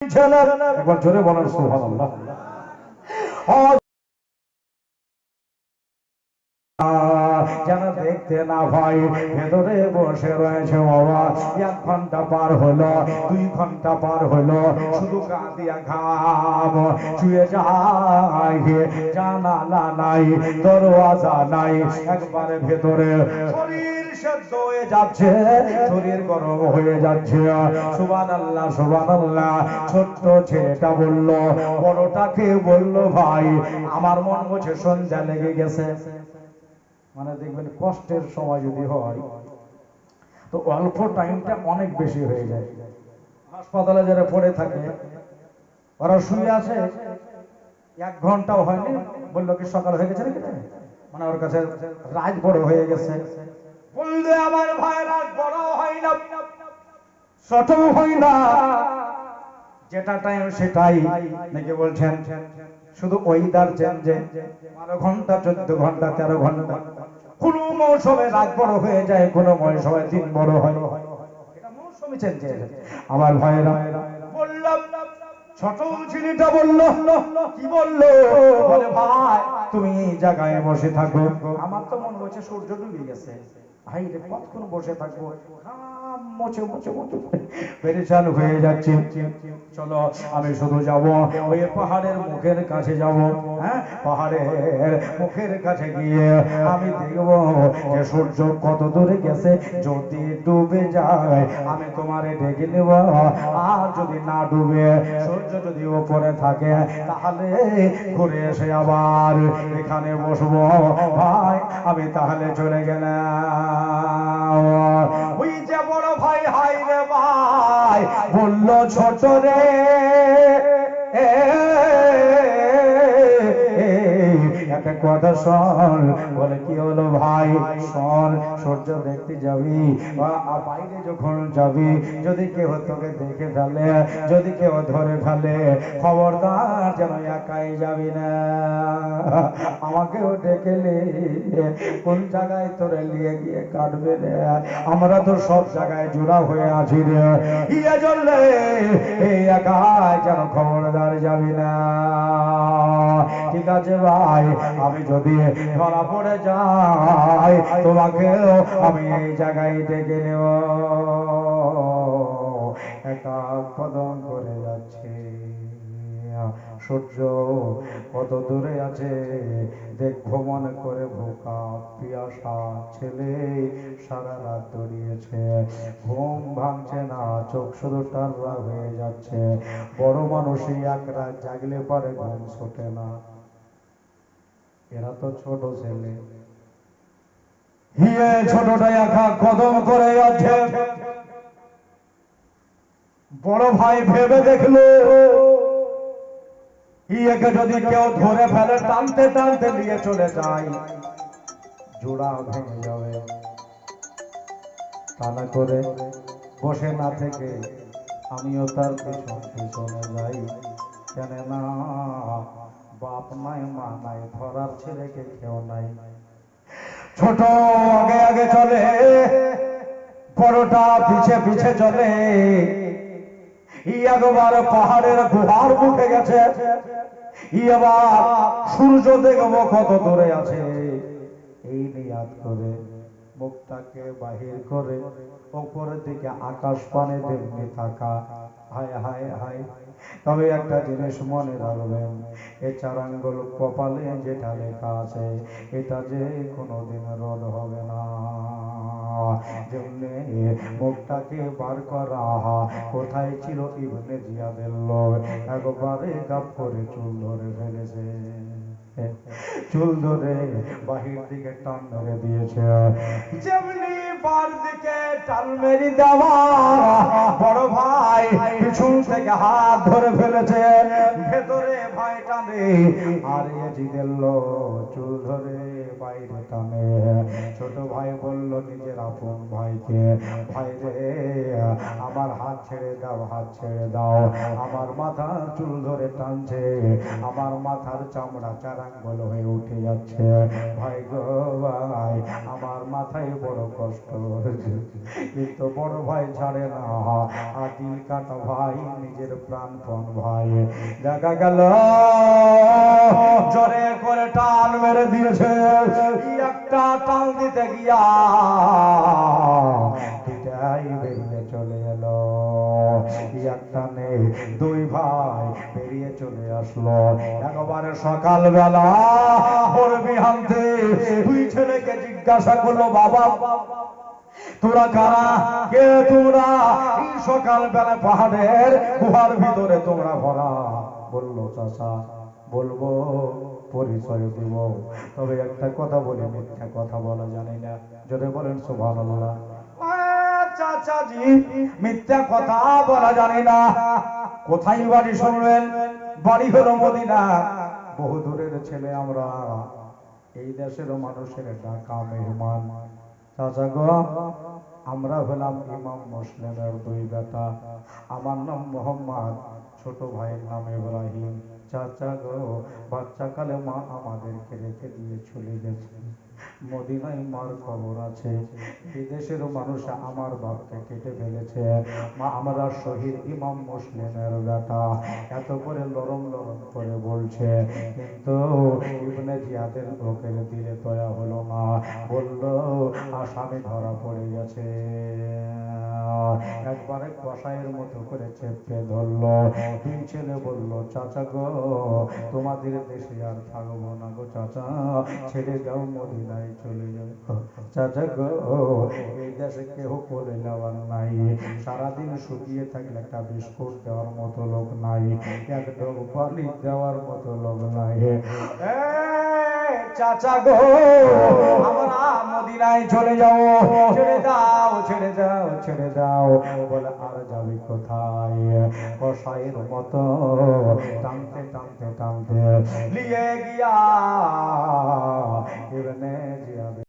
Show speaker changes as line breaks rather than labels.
একবার জোরে বলার বলেন, সুবহানাল্লাহ। যেন দেখতে না ভাই ভেতরে বসে রয়েছে বাবা এক ঘণ্টা পার হলো, দুই ঘণ্টা পার হলো, শুধু কাঁদিয়া ঘাম। শুয়ে যায়, জানালা নাই, দরওয়াজা নাই, একবারে ভেতরে শরীর মানে দেখবেন কষ্টের সময় যদি হয়, তো অল্প টাইমটা অনেক বেশি হয়ে যায়। হাসপাতালে যারা পড়ে থাকে, ওরা শুয়ে আছে। এক ঘন্টাও হয়নি, বলল কি সকাল হয়ে গেছে নাকি? মানে ওর কাছে রাত বড় হয়ে গেছে। বললে আমার ভাই রাত বড় হয় না, ছোট হয় না। যেটা টাইম সেটাই, নাকি বলছেন? শুধু ওয়েদার চেঞ্জে বারো ঘণ্টা, চোদ্দ ঘণ্টা, তেরো ঘণ্টা। কোন মৌসুমে রাত বড় হয়ে যায়, কোন মৌসুমে দিন বড় হয়। মৌসুমে আমার ভাইরা বললাম, ছোট বলল, কি বলল? বলে, ভাই, তুমি জায়গায় বসে থাকো। আমার তো মনে হচ্ছে সূর্য ডুবে গেছে। ভাই রে কতক্ষণ বসে থাকব। মোছে মোছে মোছে। পেরেশান হয়ে যাচ্ছে। চলো, আমি শুধু যাব। ওই পাহাড়ের মুখের কাছে যাব। হ্যাঁ পাহাড়ের মুখের কাছে গিয়ে আমি দেখব যে সূর্য কত দূরে গেছে। যদি ডুবে যায়, আমি তোমারে ডেকে নেব। আর যদি না ডুবে, সূর্য যদি উপরে থাকে, তাহলে ঘুরে এসে আবার এখানে বসবো। ভাই, আমি তাহলে চলে গেলাম। ওই যে বড় ভাই হাই রে ভাই, বলল, ছোট রে কথা শোন। বলে, কি হলো ভাই? শোন, সূর্য দেখতে যাবি? বাইরে যখন যাবি, যদি কেউ তোকে দেখে ফেলে, যদি কেউ ধরে ফেলে, খবরদার যেন একাই যাবি না। আমাকেও ডেকে কোন জায়গায় তোরে নিয়ে গিয়ে কাটবে রে? আমরা তো সব জায়গায় জোড়া হয়ে আছি রে। ইয়ে চললে এই একাই যেন খবরদার যাবি না। ঠিক আছে ভাই আমি যদি ধরা পড়ে যাই, তোমাকেও আমি এই জায়গায় ডেকে নেব। একা কদম করে যাচ্ছে। সূর্য কত দূরে আছে? দেখব মনে করে ভোকা পিয়াসা ছেলে সারা রাত দড়িয়েছে। ঘুম ভাঙছে না, চোখ শুধু টানরা হয়ে যাচ্ছে। বড় মানুষই এক রাত জাগলে পরে, ঘুম ছোটে না। এরা তো ছোট ছেলে। হিয়ে ছোটটা একা কদম করে যাচ্ছে বড় ভাই ভেবে দেখল ইয়েকে যদি কেউ ধরে ফেলে, টানতে টানতে নিয়ে চলে যায়। জোড়া ভেঙে যাবে। তা না করে বসে না থেকে আমিও তার পিছন পিছনে যাই। কেন না বাপ নাই, মা নাই, ধরার ছেলেকে কেউ নাই। ছোট আগে আগে চলে, বড়টা পিছে পিছে চলে। ই একবার পাহাড়ের গুহার মুখে গেছে। ই আবার সূর্য দেখব কত দূরে আছে। এই নিয়াদ করে, মুখটাকে বাহির করে, উপরের দিকে আকাশ পানে দেখবে থাকা। হায় হায় হায়। তবে একটা জিনিস মনে রাখবেন, এ চারাঙ্গল কপালে যেটা লেখা আছে, এটা যে কোনোদিন রদ হবে না। জন্যে মুখটাকে বার করা, কোথায় ছিল ইবনে জিয়াদের লোক একবারে গাপ করে চুল ধরে ফেলেছে। চুল ধরে বাহির দিকে টান ধরে দিয়েছে। যেমনি বার দিকে টান মেরে দেওয়া পিছন থেকে হাত ধরে ফেলেছে ভেতরে ভাই টানে। আর এজিদের চুল ধরে? টানে ছোট ভাই বলল, নিজের আপন ভাইকে ভাই রে আমার হাত ছেড়ে দাও, হাত ছেড়ে দাও। আমার মাথার চুল ধরে টানছে, আমার মাথার চামড়া চারাঙ্গল হয়ে উঠে যাচ্ছে। ভাই গো ভাই, আমার মাথায় বড় কষ্ট হয়েছে কিন্তু বড় ভাই ছাড়ে না। আদিল কাটা ভাই, নিজের প্রাণপণ ভাই। দেখা গেল, জোরে করে টান মেরে দিয়েছে। একটা টান দিতে গিয়া দুটাই বেরিয়ে চলে এলো। একটা নেই দুই ভাই বেরিয়ে চলে আসলো। একেবারে সকালবেলা ভোর বিহান্তে দুই ছেলেকে জিজ্ঞাসা করল, বাবা, তোরা কারা? কে এই সকাল বেলা পাহাড়ের গুহার ভিতরে তোমরা ভরা। বলল, চাচা বলব পরিচয় দিব। তবে একটা কথা বলে মিথ্যা কথা বলা জানি না। যদি বলেন সুবহানাল্লাহ। চাচাজি মিথ্যা কথা বলা জানি না। কোথায় বাড়ি শুনবেন? বাড়ি হলো মদিনা। বহু দূরের ছেলে আমরা। এই দেশের মানুষের ডাকা মেহমান। চাচা গো আমরা হলাম ইমাম মুসলিমের দুই বেটা। আমার নাম মোহাম্মদ ছোট ভাইয়ের নাম ইব্রাহিম। চাচা গো বাচ্চাকালে মা আমাদেরকে রেখে দিয়ে চলে গেছে মদিনায় মার খবর আছে। বিদেশের মানুষ আমার বাপকে কেটে ফেলেছে। মা, আমরা শহীদ ইমাম মুসলিমের বেটা। এত করে লরম লরম করে বলছে। কিন্তু ইবনে জিয়াদের লোকের দিলে দয়া হলো না। বলল, আসামি ধরা পড়ে গেছে। একবারে কষাইয়ের মতো করে চেপে ধরলো। দুই ছেলে বলল, চাচা গো, তোমাদের দেশে আর থাকব না গো চাচা। ছেড়ে যাও মদিনায় চলে যাও চাচা গো এই দেশে কেহ করে নেওয়ার নাই সারাদিন শুকিয়ে থাকলে একটা বিস্কুট দেওয়ার মতো লোক নাই এক ঢোক পানি দেওয়ার মতো লোক নাই চাচা গো আমরা মদিনায় চলে যাও ছেড়ে দাও ছেড়ে দাও। ছেড়ে দাও। বলে আর যাবি কোথায়? কষাইয়ের মতো টানতে টানতে টানতে নিয়ে গিয়া